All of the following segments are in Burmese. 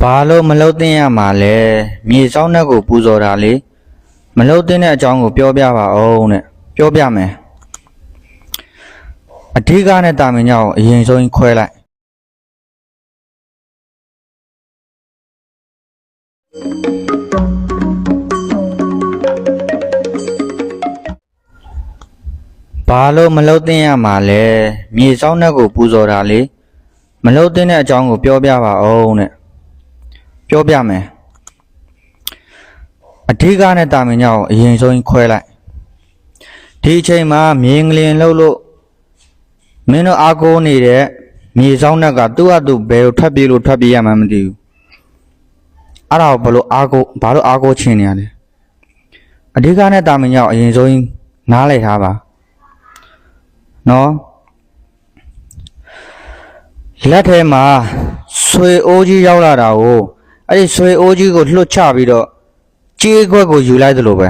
ဘာလို့မလုပ်သင့်ရမှာလဲမြေစောင်းနှက်ကိုပူဇော်တာလေမလုပ်သင့်တဲ့အကြောင်းကိုပြောပြပါအောင်တဲ့ပြောပြမယ်အဓိကနဲ့တာမင်ကြောင့်အရင်ဆုံးခွဲလိုက်ဘာလို့မလုပ်သင့်ရမှာလဲမြေစောင်းနှက်ကိုပူဇော်တာလေမလုပ်သင့်တဲ့အကြောင်းကိုပြောပြပါအောင်တဲ့ ပြောပြမယ်အဓိကနဲ့တာမင်ကြောင့်အရင်ဆုံးခွဲလိုက်ဒီအချိန်မှာမြင်းကလင်လှုပ်လို့မင်းတို့အားကိုးနေတဲ့မြေဆောင်နှက်ကသူ့အတူဘယ်လိုထွက်ပြေးလို့ထွက်ပြေးရမှန်းမသိဘူးအဲ့ဒါကိုဘယ်လိုအားကိုးဘာလို့အားကိုးချင်နေရလဲအဓိကနဲ့တာမင်ကြောင့်အရင်ဆုံးနားလည်ထားပါနော်လက်ထဲမှာဆွေအိုးကြီးရောက်လာတာကို အဲ့ဒီဆွေအိုးကြီးကိုလွှတ်ချပြီးတော့ကြေးခွက်ကိုယူလိုက်သလိုပဲ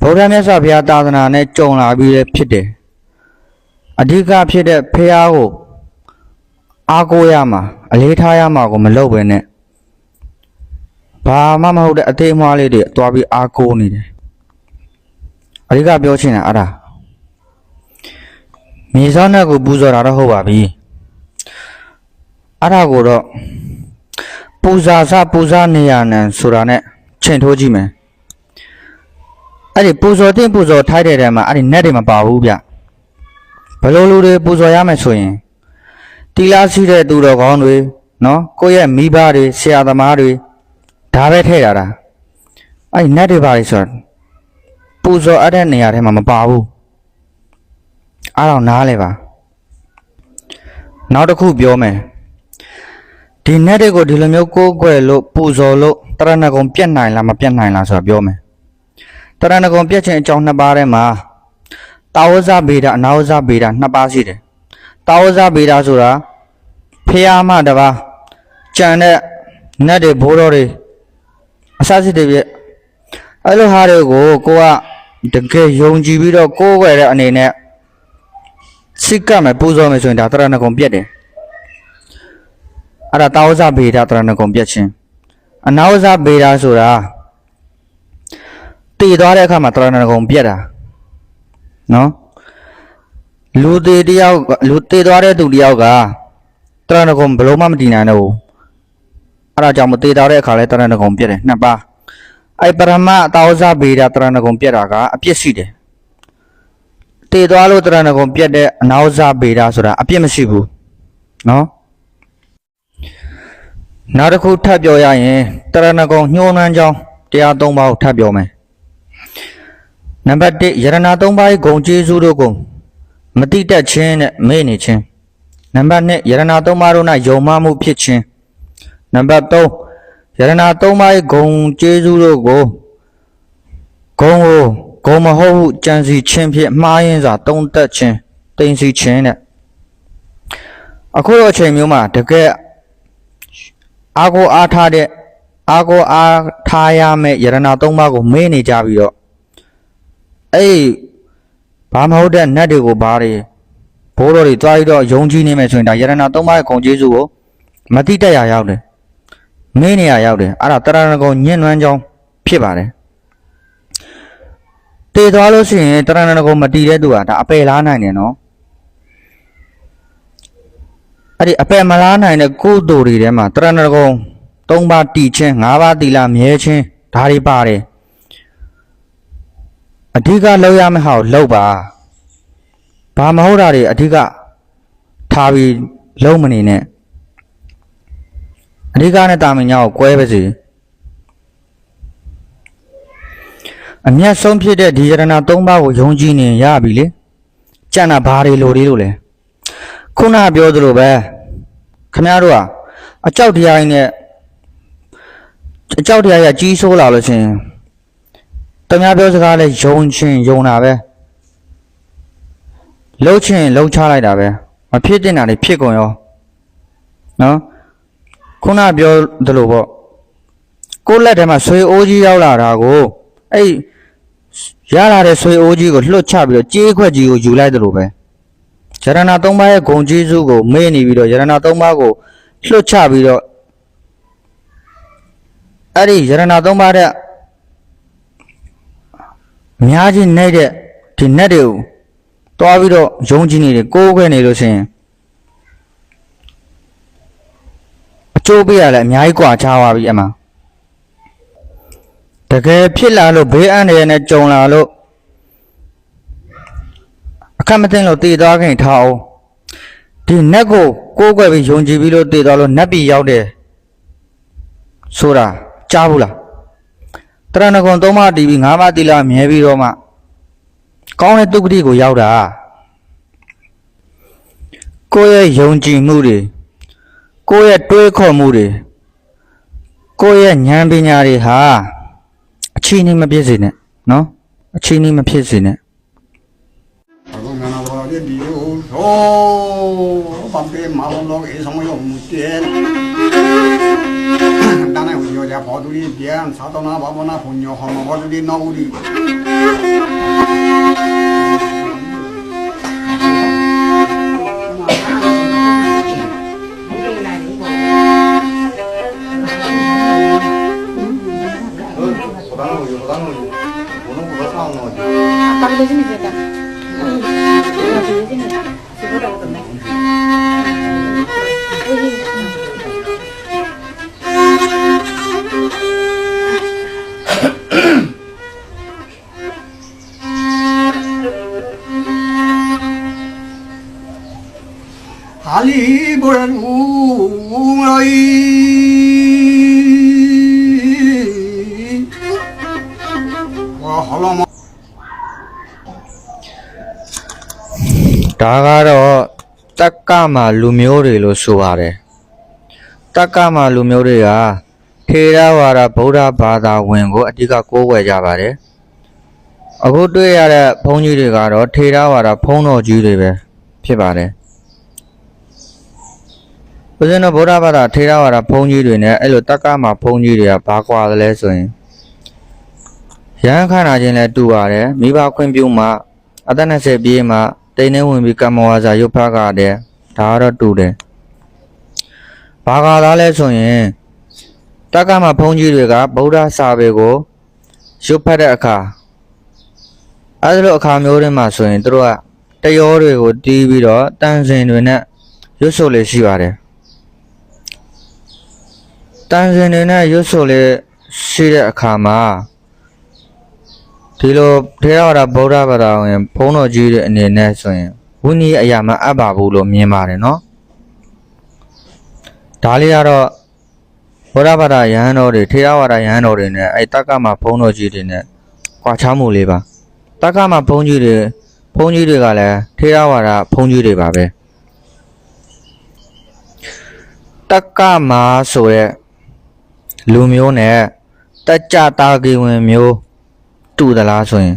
ဗုဒ္ဓမြတ်စွာဘုရားသာသနာနဲ့ကြုံလာပြီးလည်းဖြစ်တယ်အဓိကဖြစ်တဲ့ဖះကိုအားကိုးရမှာအလေးထားရမှာကိုမလုပ်ပဲနဲ့ဘာမှမဟုတ်တဲ့အသေးအမွှားလေးတွေတွားပြီးအားကိုးနေတယ်အဓိကပြောချင်တာအဲ့ဒါမြေစောင်းနဲ့ကိုပူဇော်တာတော့ဟုတ်ပါပြီအဲ့ဒါကိုတော့ ပူဇာစပူဇာနေရနံဆိုတာနဲ့ချိန်ထိုးကြည့်မယ်အဲ့ဒီပူဇော်တဲ့ပူဇော်ထိုက်တဲ့တဲမှာအဲ့ဒီ net တွေမပါဘူးဗျဘယ်လိုလူတွေပူဇော်ရမယ်ဆိုရင်တီလာရှိတဲ့သူတော်ကောင်းတွေနော်ကိုယ့်ရဲ့မိဘတွေဆရာသမားတွေဒါပဲထည့်ရတာအဲ့ဒီ net တွေပါလေဆိုတော့ပူဇော်အပ်တဲ့နေရာထဲမှာမပါဘူးအားတော့နားလဲပါနောက်တစ်ခုပြောမယ် ဒီ net တွေကိုဒီလိုမျိုးကိုးကွယ်လို့ပူဇော်လို့တရဏဂုံပြတ်နိုင်လားမပြတ်နိုင်လားဆိုတာပြောမယ်တရဏဂုံပြတ်ခြင်းအကြောင်းနှစ်ပါးထဲမှာတာဝဇဗေဒအနာဝဇဗေဒနှစ်ပါးရှိတယ်တာဝဇဗေဒဆိုတာဖျားမတပါးကြံတဲ့ net တွေဘိုးတော်တွေအစစစ်တွေပြည့်အဲ့လိုဟာတွေကိုကိုကတကယ်ယုံကြည်ပြီးတော့ကိုးကွယ်တဲ့အနေနဲ့စိတ်ကမယ်ပူဇော်မယ်ဆိုရင်ဒါတရဏဂုံပြတ်တယ် အဲ့ဒါတာဝဇဗေဒတရဏဂုံပြတ်ခြင်းအနာဝဇဗေဒဆိုတာတည်သွားတဲ့အခါမှာတရဏဂုံပြတ်တာနော်လူသေးတယောက်လူတည်သွားတဲ့သူတယောက်ကတရဏဂုံဘယ်လို့မှမတည်နိုင်တော့ဘူးအဲ့ဒါကြောင့်မတည်သွားတဲ့အခါလဲတရဏဂုံပြတ်တယ်နှစ်ပါးအဲ့ပရမတာဝဇဗေဒတရဏဂုံပြတ်တာကအပြစ်ရှိတယ်တည်သွားလို့တရဏဂုံပြတ်တဲ့အနာဝဇဗေဒဆိုတာအပြစ်မရှိဘူးနော် နောက်တစ်ခုထပ်ပြောရရင်တရဏဂုံညှိုးနှမ်းကြောင်းတရား၃ပါးကိုထပ်ပြောမယ်နံပါတ်1ယရဏ၃ပါးရဲ့ဂုံကျေးဇူးတို့ကိုမတိတက်ခြင်းနဲ့မေ့နေခြင်းနံပါတ်2ယရဏ၃ပါးတို့၌ယုံမှမှုဖြစ်ခြင်းနံပါတ်3ယရဏ၃ပါးရဲ့ဂုံကျေးဇူးတို့ကိုဂုံကိုဂုံမဟုတ်ဟုကြံစီခြင်းဖြင့်မှားယွင်းစွာတုံးတက်ခြင်းတိမ်စီခြင်းတဲ့အခုတော့အချိန်မျိုးမှာတကယ် အာကိုအားထားတဲ့အာကိုအားထားရမယ့်ယရဏသုံးပါးကိုမေ့နေကြပြီးတော့အဲ့ဒီဘာမဟုတ်တဲ့နတ်တွေကိုဘာတွေဘိုးတော်တွေတွားပြီးတော့ယုံကြည်နေမယ်ဆိုရင်ဒါယရဏသုံးပါးရဲ့ဂုံကျေးဇူးကိုမတိတက်ရရောက်တယ်မေ့နေရရောက်တယ်အဲ့ဒါတရဏဂုံညှဉ်းနှွမ်းကြောင်းဖြစ်ပါတယ်တည်သွားလို့ရှိရင်တရဏဂုံမတည်တဲ့သူကဒါအပယ်လားနိုင်တယ်နော် အဲ့ဒီအပယ်မလားနိုင်တဲ့ကုသိုလ်တွေထဲမှာတရဏဂုံ၃ပါးတည်ခြင်း၅ပါးတည်လာမြဲခြင်းဒါတွေပါတယ်အဓိကလောက်ရမယ့်ဟာကိုလောက်ပါဘာမဟုတ်တာတွေအဓိကထားပြီးလုံးမနေနဲ့အဓိကနဲ့တာမင်ညာကိုကွဲပါစေအမျက်ဆုံးဖြစ်တဲ့ဒီယရဏ၃ပါးကိုယုံကြည်နေရပြီလေကြံ့တာဘာတွေလိုသေးလို့လဲ ခုနပြောသလိုပဲခမရတို့ကအကြောက်တရားကြီးနဲ့အကြောက်တရားကြီးကြီးဆိုးလာလို့ချင်းတမ ्या ပြောစကားလဲယုံချင်းယုံတာပဲလှုပ်ချင်းလှုပ်ချလိုက်တာပဲမဖြစ်တင်တာတွေဖြစ်ကုန်ရောနော်ခုနပြောသလိုပေါ့ကိုယ့်လက်ထဲမှာဆွေအိုးကြီးရောက်လာတာကိုအဲ့ရလာတဲ့ဆွေအိုးကြီးကိုလွှတ်ချပြီးတော့ကြေးခွက်ကြီးကိုယူလိုက်သလိုပဲ ယရဏသုံးပါးရဲ့ဂုံကျေးဇူးကိုမေ့နေပြီးတော့ယရဏသုံးပါးကိုလွတ်ချပြီးတော့အဲ့ဒီယရဏသုံးပါးတဲ့များကြီးနေတဲ့ဒီနဲ့တွေကိုတွားပြီးတော့ယုံကြည်နေတယ်ကိုးခွဲနေလို့ရှိရင်အကျိုးပေးရလဲအများကြီးကွာချပါပြီအမှတကယ်ဖြစ်လာလို့ဘေးအန္တရာယ်နဲ့ကြုံလာလို့ အခက်မသိလို့တည်သွားခင်ထားအောင်ဒီနက်ကိုကိုးကွယ်ပြီးယုံကြည်ပြီးလို့တည်သွားလို့နတ်ပြည်ရောက်တယ်ဆိုတာကြားဘူးလားတရဏဂုံသုံးပါးတည်ပြီးငါးပါးတည်လာမြဲပြီးတော့မှကောင်းတဲ့တုဂတိကိုရောက်တာကိုယ့်ရဲ့ယုံကြည်မှုတွေကိုယ့်ရဲ့တွေးခေါ်မှုတွေကိုယ့်ရဲ့ဉာဏ်ပညာတွေဟာအချင်းနှီးမပြည့်စေနဲ့နော်အချင်းနှီးမဖြစ်စေနဲ့အခု ငါတော်ရဲ့ဒီကိုသောဗမ်ပေမာလုံးလုံးအေးဆောင်ရုံမူတဲ့တန်းနိုင်ဝင်ရောကြပေါ်သူကြီးပြန်သာတော်နာဘာဝနာဘုံညောဟောမဘောသူကြီးနော်ဦးဒီဘယ်လိုယူဘယ်လိုယူဘုံလုံးဘာဆောင်လို့ Ali borangu ai wa halama ဒါကတော့တက္ကမလူမျိုးတွေလို့ဆိုပါတယ်တက္ကမလူမျိုးတွေကထေရဝါဒဗုဒ္ဓဘာသာဝင်ကိုအဓိကကိုးကွယ်ကြပါတယ်အခုတွေ့ရတဲ့ဘုန်းကြီးတွေကတော့ထေရဝါဒဘုန်းတော်ကြီးတွေပဲဖြစ်ပါတယ် ဦးဇင်းတို့ဗုဒ္ဓဘာသာထေရဝါဒဘုန်းကြီးတွေနဲ့အဲ့လိုတက္ကမဘုန်းကြီးတွေကဘာကွာသလဲဆိုရင်ရဟန်းခန္ဓာချင်းလည်းတူပါတယ်မိဘခွင့်ပြုမှအသက်20ပြည့်မှတိမ်နေဝင်ပြီးကမ္မဝါစာရုပ်ဖတ်ကြတယ်ဒါကတော့တူတယ်ဘာကာသားလဲဆိုရင်တက္ကမဘုန်းကြီးတွေကဗုဒ္ဓစာပေကိုရုပ်ဖတ်တဲ့အခါအဲဒီလိုအခါမျိုးတွေမှာဆိုရင်တို့ကတယောတွေကိုတီးပြီးတော့တန်စင်တွေနဲ့ရွတ်ဆိုလေးရှိပါတယ် တန်စင်တွေနဲ့ရွတ်ဆိုလေးရှိတဲ့အခါမှာဒီလိုထေရဝါဒဗုဒ္ဓဘာသာဝင်ဘုန်းတော်ကြီးတွေအနေနဲ့ဆိုရင်ဝိနည်းအရာမအပ်ပါဘူးလို့မြင်ပါတယ်နော်ဒါလေးကတော့ဗုဒ္ဓဘာသာယဟန်တော်တွေထေရဝါဒယဟန်တော်တွေနဲ့အဲတက္ကမဘုန်းတော်ကြီးတွေနဲ့ကွာခြားမှုလေးပါတက္ကမဘုန်းကြီးတွေဘုန်းကြီးတွေကလည်းထေရဝါဒဘုန်းကြီးတွေပါပဲတက္ကမဆိုတဲ့ လူမျိုးနဲ့တကြတာကေဝင်မျိုးတူသလားဆိုရင်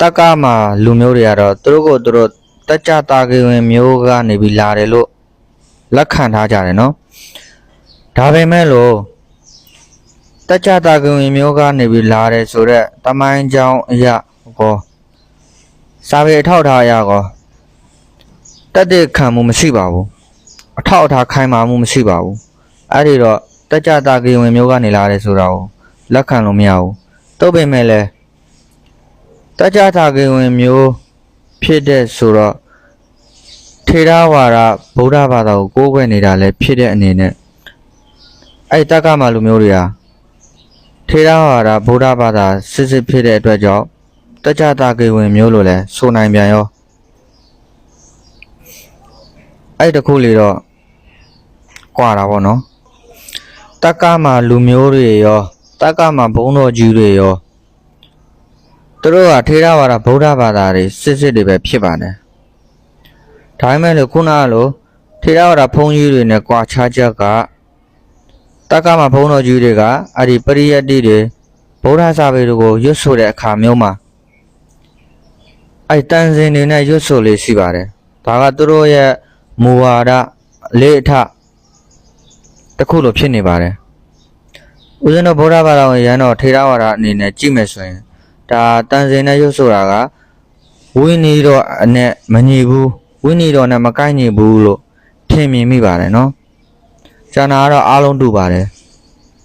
တက္ကမလူမျိုးတွေကတော့သူတို့ကိုသူတို့တကြတာကေဝင်မျိုးကနေပြီးလာတယ်လို့လက်ခံထားကြတယ်နော်ဒါပေမဲ့လို့တကြတာကေဝင်မျိုးကနေပြီးလာတယ်ဆိုတော့တမိုင်းကြောင်းအရာကောစာပေအထောက်အထားအရာကောတက်တဲ့ခံမှုမရှိပါဘူးအထောက်အထားခိုင်မာမှုမရှိပါဘူးအဲ့ဒီတော့ တကြတာကေဝင်မျိုးကနေလာတယ်ဆိုတာကိုလက်ခံလို့မရဘူးတော့ပေမဲ့လည်းတကြတာကေဝင်မျိုးဖြစ်တဲ့ဆိုတော့ထေရဝါဒဗုဒ္ဓဘာသာကိုကိုးကွယ်နေတာလည်းဖြစ်တဲ့အနေနဲ့အဲ့တက္ကမလူမျိုးတွေဟာထေရဝါဒဗုဒ္ဓဘာသာစစ်စစ်ဖြစ်တဲ့အတွက်ကြောင့်တကြတာကေဝင်မျိုးလို့လည်းဆိုနိုင်ပြန်ရောအဲ့တခုလေတော့ကွာတာပေါ့နော် တက္ကမလူမျိုးတွေရောတက္ကမဘုံတော်ကြီးတွေရောသူတို့ကထေရဝါဒဗုဒ္ဓဘာသာတွေစစ်စစ်တွေပဲဖြစ်ပါတယ်ဒါပေမဲ့လို့ခုနကလိုထေရဝါဒဘုန်းကြီးတွေနဲ့ကြွားခြားချက်ကတက္ကမဘုံတော်ကြီးတွေကအဲ့ဒီပရိယတ်တိတွေဗုဒ္ဓစာပေတွေကိုရွတ်ဆိုတဲ့အခါမျိုးမှာအဲ့တန်စင်တွေနဲ့ရွတ်ဆိုလေးရှိပါတယ်ဒါကသူတို့ရဲ့မူဝါဒအလေးအထ တစ်ခုလိုဖြစ်နေပါတယ်ဦးဇင်းတို့ဗုဒ္ဓဘာသာဝင်ရန်တော်ထေရဝါဒအနေနဲ့ကြည့်မယ်ဆိုရင်ဒါတန်စင်နဲ့ရွတ်ဆိုတာကဝိနည်းတော့အနဲ့မညီဘူးဝိနည်းတော့နဲ့မကိုက်ညီဘူးလို့ထင်မြင်မိပါတယ်နော်ကျန်တာကတော့အားလုံးတူပါတယ်